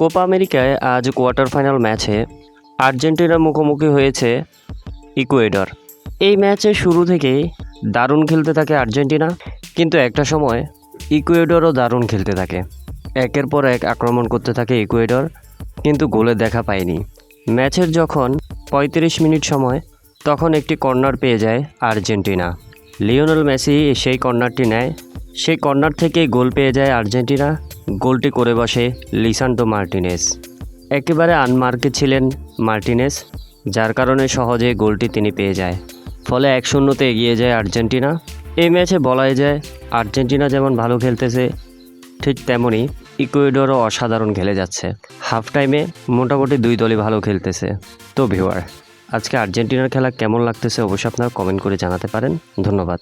Copa আমেরিকায় আজ quarter final ম্যাচে আর্জেন্টিনার মুখোমুখি হয়েছে ইকুয়েডর। এই ম্যাচে শুরু থেকেই দারুণ খেলতে থাকে আর্জেন্টিনা, কিন্তু একটা সময় ইকুয়েডরও দারুণ খেলতে থাকে। একের পর এক আক্রমণ করতে থাকে ইকুয়েডর, কিন্তু গোলে দেখা পায়নি। ম্যাচের যখন পঁয়ত্রিশ মিনিট সময়, তখন একটি কর্নার পেয়ে যায় আর্জেন্টিনা। লিওনেল মেসি সেই কর্নারটি নেয়, সেই কর্নার থেকেই গোল পেয়ে যায় আর্জেন্টিনা। গোলটি করে বসে লিসান্টো মার্টিনেস। একেবারে আনমার্কে ছিলেন মার্টিনেস, যার কারণে সহজে গোলটি তিনি পেয়ে যায়। ফলে এক শূন্যতে এগিয়ে যায় আর্জেন্টিনা। এই ম্যাচে বলাই যায়, আর্জেন্টিনা যেমন ভালো খেলতেছে, ঠিক তেমনই ইকুয়েডরও অসাধারণ খেলে যাচ্ছে। হাফ টাইমে মোটামুটি দুই দলই ভালো খেলতেছে। তো ভিউয়ার, আজকে আর্জেন্টিনার খেলা কেমন লাগতেছে অবশ্যই আপনারা কমেন্ট করে জানাতে পারেন। ধন্যবাদ।